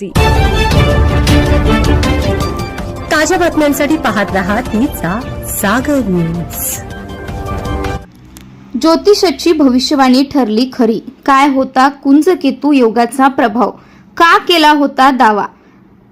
जी. ताज्या बातम्यांसाठी पाहत रहा तिचा सागर न्यूज ज्योतिषाची भविष्यवाणी ठरली खरी. काय होता कुंजकेतू योगाचा प्रभाव? का केला होता दावा?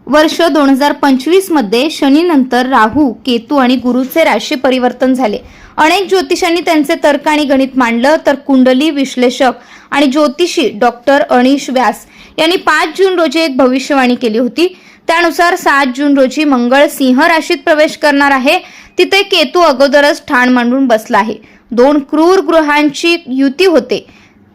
वर्ष दोन हजार पंचवीसमध्ये शनीनंतर राहू केतू आणि गुरुचे राशी परिवर्तन झाले. अनेक ज्योतिषांनी त्यांचे तर्क आणि गणित मांडलं तर कुंडली विश्लेषक आणि ज्योतिषी डॉक्टर अनिश व्यास यांनी पाच जून रोजी एक भविष्यवाणी केली होती. त्यानुसार सात जून रोजी मंगळ सिंह राशीत प्रवेश करणार आहे. तिथे केतू अगोदरच ठाण मांडून बसला आहे. दोन क्रूर ग्रहांची युती होते.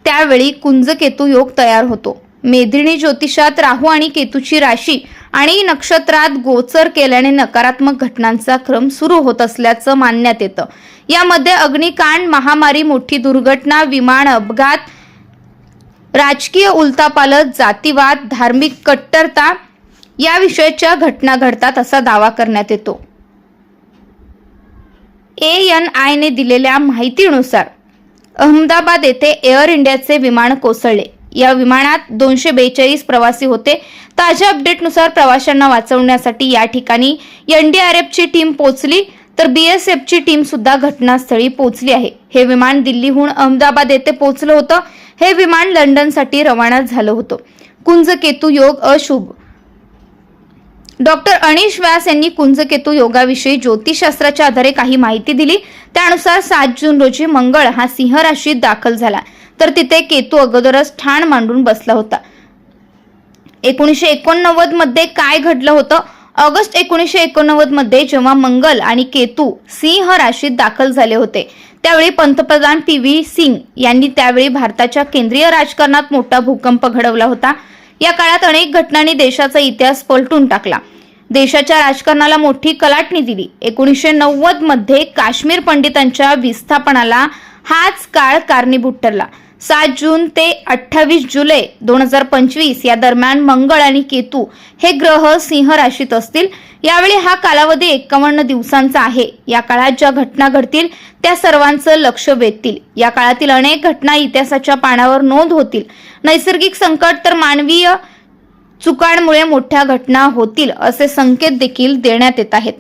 त्यावेळी कुंजकेतू योग तयार होतो. मेदिनी ज्योतिषात राहू आणि केतूची राशी आणि नक्षत्रात गोचर केल्याने नकारात्मक घटनांचा क्रम सुरू होत असल्याचं मानण्यात येतं. यामध्ये अग्निकांड महामारी मोठी दुर्घटना विमान अपघात राजकीय उलतापालत जातीवाद धार्मिक कट्टरता याविषयीच्या घटना घडतात असा दावा करण्यात येतो. ए एन आयने दिलेल्या माहितीनुसार अहमदाबाद येथे एअर इंडियाचे विमान कोसळले. या विमानात दोनशे बेचाळीस प्रवासी होते. ताज्या अपडेटनुसार प्रवाशांना वाचवण्यासाठी या ठिकाणी एनडीआरएफची टीम पोहोचली. तर बीएसएफची टीम सुद्धा घटनास्थळी पोहोचली आहे. हे विमान दिल्लीहून अहमदाबाद येथे पोहोचलं होतं. हे विमान लंडनसाठी रवाना झालं होतं. कुंजकेतू योग अशुभ. डॉक्टर अनिश व्यास यांनी कुंजकेतू योगाविषयी ज्योतिषशास्त्राच्या आधारे काही माहिती दिली. त्यानुसार सात जून रोजी मंगळ हा सिंह राशीत दाखल झाला. तर तिथे केतू अगोदरच ठाण मांडून बसला होता. एकोणीसशे एकोणनव्वदमध्ये काय घडलं होतं? ऑगस्ट एकोणीसशे एकोणनव्वदमध्ये जेव्हा मंगल आणि केतू सिंह राशीत दाखल झाले होते त्यावेळी पंतप्रधान पी व्ही सिंग यांनी त्यावेळी भारताच्या केंद्रीय राजकारणात मोठा भूकंप घडवला होता. या काळात अनेक घटनांनी देशाचा इतिहास पलटून टाकला. देशाच्या राजकारणाला मोठी कलाटणी दिली. एकोणीसशे नव्वदमध्ये काश्मीर पंडितांच्या विस्थापनाला हाच काळ कारणीभूत ठरला. सात जून ते अठ्ठावीस जुलै दोन हजार पंचवीस या दरम्यान मंगळ आणि केतू हे ग्रह सिंह राशीत असतील. यावेळी हा कालावधी एकावन्न दिवसांचा आहे. या काळात ज्या घटना घडतील त्या सर्वांचं लक्ष वेधतील. या काळातील अनेक घटना इतिहासाच्या पानावर नोंद होतील. नैसर्गिक संकट तर मानवीय चुकांमुळे मोठ्या घटना होतील असे संकेत देखील देण्यात येत आहेत.